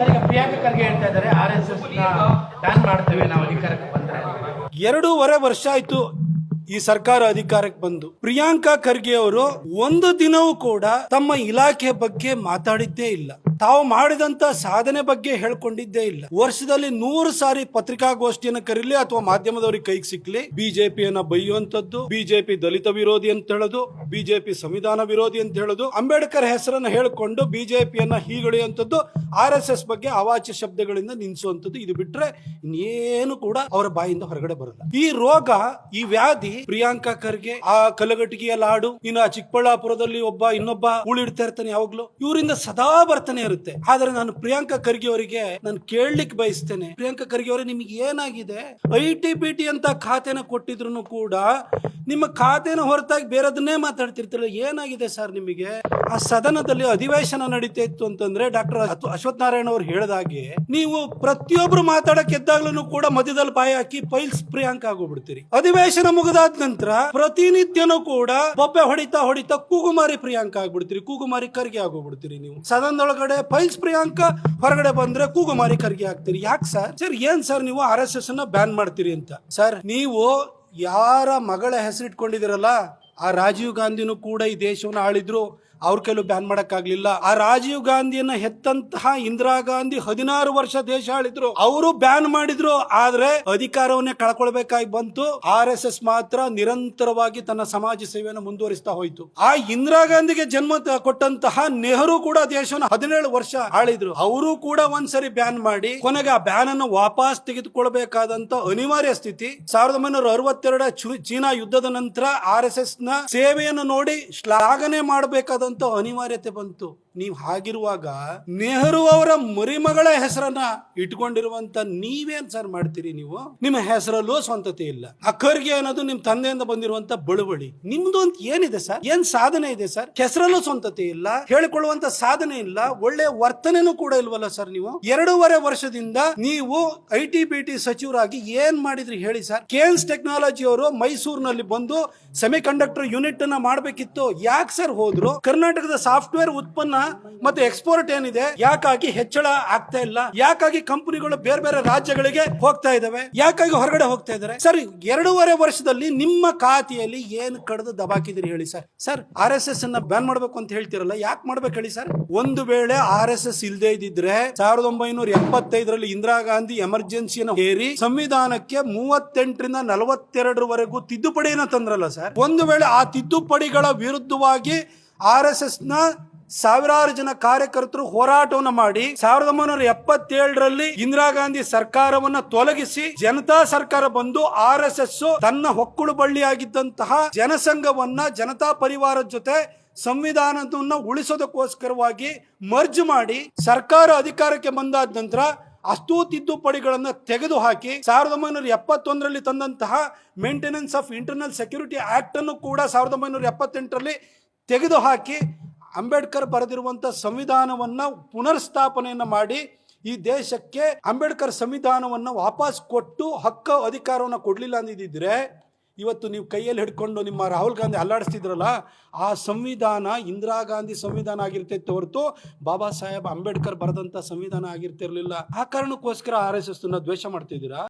Sir ಈಗ ಪ್ರಿಯಾಂಕಾ ಖರ್ಗೆ ಹೇಳ್ತಾ ಇದ್ದಾರೆ ಆರ್ ಎಸ್ ಎಸ್ ಬ್ಯಾನ್ ಮಾಡ್ತೇವೆ ನಾವು ಅಧಿಕಾರಕ್ಕೆ ಬಂದ್ರೆ. ಎರಡೂವರೆ ವರ್ಷ ಆಯ್ತು ಈ ಸರ್ಕಾರ ಅಧಿಕಾರಕ್ಕೆ ಬಂದು. ಪ್ರಿಯಾಂಕಾ ಖರ್ಗೆ ಅವರು ಒಂದು ದಿನವೂ ಕೂಡ ತಮ್ಮ ಇಲಾಖೆ ಬಗ್ಗೆ ಮಾತಾಡಿದ್ದೇ ಇಲ್ಲ. ತಾವು ಮಾಡಿದಂತ ಸಾಧನೆ ಬಗ್ಗೆ ಹೇಳ್ಕೊಂಡಿದ್ದೇ ಇಲ್ಲ. ವರ್ಷದಲ್ಲಿ ನೂರು ಸಾರಿ ಪತ್ರಿಕಾಗೋಷ್ಠಿಯನ್ನು ಕರೀಲಿ ಅಥವಾ ಮಾಧ್ಯಮದವರಿಗೆ ಕೈಗೆ ಸಿಕ್ಲಿ. ಬಿಜೆಪಿಯನ್ನ ಬೈಯುವಂತದ್ದು ಬಿಜೆಪಿ ದಲಿತ ವಿರೋಧಿ ಅಂತ ಹೇಳೋದು, ಬಿಜೆಪಿ ಸಂವಿಧಾನ ವಿರೋಧಿ ಅಂತ ಹೇಳೋದು, ಅಂಬೇಡ್ಕರ್ ಹೆಸರನ್ನ ಹೇಳಿಕೊಂಡು ಬಿಜೆಪಿಯನ್ನ ಹೀಗಳೆಯುವಂಥದ್ದು, ಆರ್ ಎಸ್ ಎಸ್ ಬಗ್ಗೆ ಅವಾಚ್ಯ ಶಬ್ದಗಳಿಂದ ನಿಲ್ಲಿಸುವಂಥದ್ದು ಇದು ಬಿಟ್ರೆ ಇನ್ನೇನು ಕೂಡ ಅವರ ಬಾಯಿಂದ ಹೊರಗಡೆ ಬರಲ್ಲ. ಈ ರೋಗ, ಈ ವ್ಯಾಧಿ ಪ್ರಿಯಾಂಕಾ ಖರ್ಗೆ, ಆ ಕಲಗಟ್ಟಿಗೆಯ ಲಾಡು, ಇನ್ನು ಆ ಚಿಕ್ಕಬಳ್ಳಾಪುರದಲ್ಲಿ ಒಬ್ಬ ಇನ್ನೊಬ್ಬ ಉಳಿಡ್ತಾ ಇರ್ತಾನೆ ಯಾವಾಗ್ಲೂ, ಇವರಿಂದ ಸದಾ ಬರ್ತಾನೆ ಇರುತ್ತೆ. ಆದ್ರೆ ನಾನು ಪ್ರಿಯಾಂಕಾ ಖರ್ಗೆ ಅವರಿಗೆ ನಾನು ಕೇಳಲಿಕ್ಕೆ ಬಯಸ್ತೇನೆ. ಪ್ರಿಯಾಂಕಾ ಖರ್ಗೆ ಅವರೇ, ನಿಮಗೆ ಏನಾಗಿದೆ? ಐ ಟಿ ಬಿ ಟಿ ಅಂತ ಖಾತೆನ ಕೊಟ್ಟಿದ್ರು ಕೂಡ ನಿಮ್ಮ ಖಾತೆನ ಹೊರತಾಗಿ ಬೇರೆದನ್ನೇ ಮಾತಾಡ್ತಿರ್ತಿರಲ್ಲ, ಏನಾಗಿದೆ ಸರ್ ನಿಮಗೆ? ಆ ಸದನದಲ್ಲಿ ಅಧಿವೇಶನ ನಡೀತಾ ಇತ್ತು ಅಂತಂದ್ರೆ ಡಾಕ್ಟರ್ ಅಶ್ವಥ್ ನಾರಾಯಣ ಅವರು ಹೇಳಿದಾಗೆ ನೀವು ಪ್ರತಿಯೊಬ್ರು ಮಾತಾಡಕ್ ಎದ್ದಾಗ್ಲೂ ಕೂಡ ಮಧ್ಯದಲ್ಲಿ ಬಾಯಿ ಹಾಕಿ ಪೈಲ್ಸ್ ಪ್ರಿಯಾಂಕ ಆಗೋಗ್ಬಿಡ್ತೀರಿ. ಅಧಿವೇಶನ ಮುಗಿದಾದ ನಂತರ ಪ್ರತಿನಿತ್ಯನೂ ಕೂಡ ಬೊಬ್ಬೆ ಹೊಡಿತಾ ಹೊಡಿತಾ ಕೂಗುಮಾರಿ ಪ್ರಿಯಾಂಕ ಆಗ್ಬಿಡ್ತೀರಿ, ಕೂಗುಮಾರಿ ಖರ್ಗೆ ಆಗೋಗ್ಬಿಡ್ತೀರಿ ನೀವು. ಸದನದೊಳಗಡೆ ಪೈಲ್ಸ್ ಪ್ರಿಯಾಂಕ, ಹೊರಗಡೆ ಬಂದ್ರೆ ಕೂಗುಮಾರಿ ಖರ್ಗೆ ಆಗ್ತೀರಿ ಯಾಕೆ ಸರ್? ಸರ್, ಏನ್ ಸರ್ ನೀವು ಆರ್ ಎಸ್ ಎಸ್ ಅನ್ನ ಬ್ಯಾನ್ ಮಾಡ್ತೀರಿ ಅಂತ? ಸರ್, ನೀವು ಯಾರ ಮಗಳ ಹೆಸರಿಟ್ಕೊಂಡಿದಿರಲ್ಲ ಆ ರಾಜೀವ್ ಗಾಂಧಿನೂ ಕೂಡ ಈ ದೇಶವನ್ನು ಆಳಿದ್ರು. ಅವ್ರ ಕೈಲೂ ಬ್ಯಾನ್ ಮಾಡಕ್ಕಾಗ್ಲಿಲ್ಲ. ಆ ರಾಜೀವ್ ಗಾಂಧಿಯನ್ನ ಹೆತ್ತಂತಹ ಇಂದಿರಾ ಗಾಂಧಿ ಹದಿನಾರು ವರ್ಷ ದೇಶ ಆಳಿದ್ರು ಅವರು ಬ್ಯಾನ್ ಮಾಡಿದ್ರು, ಆದ್ರೆ ಅಧಿಕಾರವನ್ನೇ ಕಳ್ಕೊಳ್ಬೇಕಾಗಿ ಬಂತು. ಆರ್ ಮಾತ್ರ ನಿರಂತರವಾಗಿ ತನ್ನ ಸಮಾಜ ಸೇವೆಯನ್ನು ಮುಂದುವರಿಸ್ತಾ ಹೋಯ್ತು. ಆ ಇಂದಿರಾ ಗಾಂಧಿಗೆ ಜನ್ಮ ಕೊಟ್ಟಂತಹ ನೆಹರು ಕೂಡ ದೇಶವನ್ನು ಹದಿನೇಳು ವರ್ಷ ಆಳಿದ್ರು. ಅವರು ಕೂಡ ಒಂದ್ಸರಿ ಬ್ಯಾನ್ ಮಾಡಿ, ಕೊನೆಗೆ ಆ ಬ್ಯಾನ್ ಅನ್ನು ವಾಪಸ್ ತೆಗೆದುಕೊಳ್ಬೇಕಾದಂತ ಅನಿವಾರ್ಯ ಸ್ಥಿತಿ. ಸಾವಿರದ ಒಂಬೈನೂರ ಅರವತ್ತೆರಡ ಚೀನಾ ಯುದ್ಧದ ನಂತರ ಆರ್ ಎಸ್ ಎಸ್ನ ಸೇವೆಯನ್ನು ನೋಡಿ ಶ್ಲಾಘನೆ ಮಾಡಬೇಕಾದಂತ ಅನಿವಾರ್ಯತೆ ಬಂತು. ನೀವು ಹಾಗಿರುವಾಗ ನೆಹರು ಅವರ ಮರಿಮಗಳ ಹೆಸರನ್ನ ಇಟ್ಕೊಂಡಿರುವಂತ ನೀವೇನ್ ಸರ್ ಮಾಡ್ತೀರಿ ನೀವು? ನಿಮ್ಮ ಹೆಸರಲ್ಲೂ ಸ್ವಂತತೆ ಇಲ್ಲ. ಅಖರ್ಗೆ ಖರ್ಗೆ ಅನ್ನೋದು ನಿಮ್ ತಂದೆಯಿಂದ ಬಂದಿರುವಂತ ಬಳುವಳಿ. ನಿಮ್ದು ಅಂತ ಏನಿದೆ ಸರ್? ಏನ್ ಸಾಧನೆ ಇದೆ ಸರ್? ಹೆಸರಲ್ಲೂ ಸ್ವಂತತೆ ಇಲ್ಲ. ಹೇಳಿಕೊಳ್ಳುವಂತ ಸಾಧನೆ ಇಲ್ಲ. ಒಳ್ಳೆ ವರ್ತನೆನೂ ಕೂಡ ಇಲ್ವಲ್ಲ ಸರ್ ನೀವು? ಎರಡೂವರೆ ವರ್ಷದಿಂದ ನೀವು ಐ ಟಿ ಬಿ ಟಿ ಸಚಿವರಾಗಿ ಏನ್ ಮಾಡಿದ್ರಿ ಹೇಳಿ ಸರ್? ಕೇನ್ಸ್ ಟೆಕ್ನಾಲಜಿ ಅವರು ಮೈಸೂರಿನಲ್ಲಿ ಬಂದು ಸೆಮಿಕಂಡಕ್ಟರ್ ಯೂನಿಟ್ ಅನ್ನ ಮಾಡಬೇಕಿತ್ತು. ಯಾಕೆ ಸರ್ ಹೋದ್ರು? ಕರ್ನಾಟಕದ ಸಾಫ್ಟ್ವೇರ್ ಉತ್ಪನ್ನ ಮತ್ತು ಎಕ್ಸ್ಪೋರ್ಟ್ ಏನಿದೆ, ಯಾಕಾಗಿ ಹೆಚ್ಚಳ ಆಗ್ತಾ ಇಲ್ಲ, ಯಾಕಾಗಿ ಕಂಪನಿಗಳು ಬೇರೆ ಬೇರೆ ರಾಜ್ಯಗಳಿಗೆ ಹೋಗ್ತಾ ಇದಾವೆ, ಯಾಕಾಗಿ ಹೊರಗಡೆ ಹೋಗ್ತಾ ಇದ್ದಾರೆ ಸರ್, ಎರಡೂವರೆ ವರ್ಷದಲ್ಲಿ ನಿಮ್ಮ ಖಾತೆಯಲ್ಲಿ ಏನು ಕಡ್ದು ದಬಾಕಿದಿರಿ ಹೇಳಿ sir. Sir, R S S ಅನ್ನ ಬ್ಯಾನ್ ಮಾಡ್ಬೇಕು ಅಂತ ಹೇಳ್ತಿರಲ್ಲ, ಯಾಕೆ ಮಾಡ್ಬೇಕು ಹೇಳಿ ಸರ್? ಒಂದು ವೇಳೆ ಆರ್ ಎಸ್ ಎಸ್ ಇಲ್ಲದೆ ಇದ್ದಿದ್ರೆ ಸಾವಿರದ ಒಂಬೈನೂರ ಎಪ್ಪತ್ತೈದರಲ್ಲಿ ಇಂದಿರಾ ಗಾಂಧಿ ಎಮರ್ಜೆನ್ಸಿಯನ್ನು ಹೇರಿ ಸಂವಿಧಾನಕ್ಕೆ ಮೂವತ್ತೆಂಟರಿಂದ ನಲವತ್ತೆರಡರವರೆಗೂ ತಿದ್ದುಪಡಿಯನ್ನು ತಂದ್ರಲ್ಲ ಸರ್. ಒಂದು ವೇಳೆ ಆ ತಿದ್ದುಪಡಿಗಳ ವಿರುದ್ಧವಾಗಿ ಆರ್ ಎಸ್ ಎಸ್ನ ಸಾವಿರಾರು ಜನ ಕಾರ್ಯಕರ್ತರು ಹೋರಾಟವನ್ನು ಮಾಡಿ ಸಾವಿರದ ಒಂಬೈನೂರ ಎಪ್ಪತ್ತೇಳರಲ್ಲಿ ಇಂದಿರಾ ಗಾಂಧಿ ಸರ್ಕಾರವನ್ನ ತೊಲಗಿಸಿ ಜನತಾ ಸರ್ಕಾರ ಬಂದು ಆರ್ ಎಸ್ ಎಸ್ ತನ್ನ ಹೊಕ್ಕುಳು ಬಳ್ಳಿಯಾಗಿದ್ದಂತಹ ಜನಸಂಘವನ್ನ ಜನತಾ ಪರಿವಾರದ ಜೊತೆ ಸಂವಿಧಾನದನ್ನ ಉಳಿಸೋದಕ್ಕೋಸ್ಕರವಾಗಿ ಮರ್ಜ್ ಮಾಡಿ ಸರ್ಕಾರ ಅಧಿಕಾರಕ್ಕೆ ಬಂದಾದ ನಂತರ ಅಷ್ಟೂ ತಿದ್ದುಪಡಿಗಳನ್ನು ತೆಗೆದುಹಾಕಿ ಸಾವಿರದ ಒಂಬೈನೂರ ಎಪ್ಪತ್ತೊಂದರಲ್ಲಿ ತಂದಂತಹ maintenance of internal security act ಅನ್ನು ಕೂಡ ಸಾವಿರದ ಒಂಬೈನೂರ ಎಪ್ಪತ್ತೆಂಟರಲ್ಲಿ ತೆಗೆದುಹಾಕಿ ಅಂಬೇಡ್ಕರ್ ಬರೆದಿರುವಂಥ ಸಂವಿಧಾನವನ್ನು ಪುನರ್ಸ್ಥಾಪನೆಯನ್ನು ಮಾಡಿ ಈ ದೇಶಕ್ಕೆ ಅಂಬೇಡ್ಕರ್ ಸಂವಿಧಾನವನ್ನು ವಾಪಸ್ ಕೊಟ್ಟು ಹಕ್ಕ ಅಧಿಕಾರವನ್ನು ಕೊಡಲಿಲ್ಲ ಅಂದಿದ್ದರೆ ಇವತ್ತು ನೀವು ಕೈಯಲ್ಲಿ ಹಿಡ್ಕೊಂಡು ನಿಮ್ಮ ರಾಹುಲ್ ಗಾಂಧಿ ಅಲ್ಲಾಡಿಸ್ತಿದ್ರಲ್ಲ, ಆ ಸಂವಿಧಾನ ಇಂದಿರಾ ಗಾಂಧಿ ಸಂವಿಧಾನ ಆಗಿರ್ತೈತೆ ಹೊರತು ಬಾಬಾ ಸಾಹೇಬ್ ಅಂಬೇಡ್ಕರ್ ಬರೆದಂಥ ಸಂವಿಧಾನ ಆಗಿರ್ತಿರ್ಲಿಲ್ಲ. ಆ ಕಾರಣಕ್ಕೋಸ್ಕರ ಆರ್ ಎಸ್ ಎಸ್ ದ್ವೇಷ ಮಾಡ್ತಿದ್ದೀರಾ?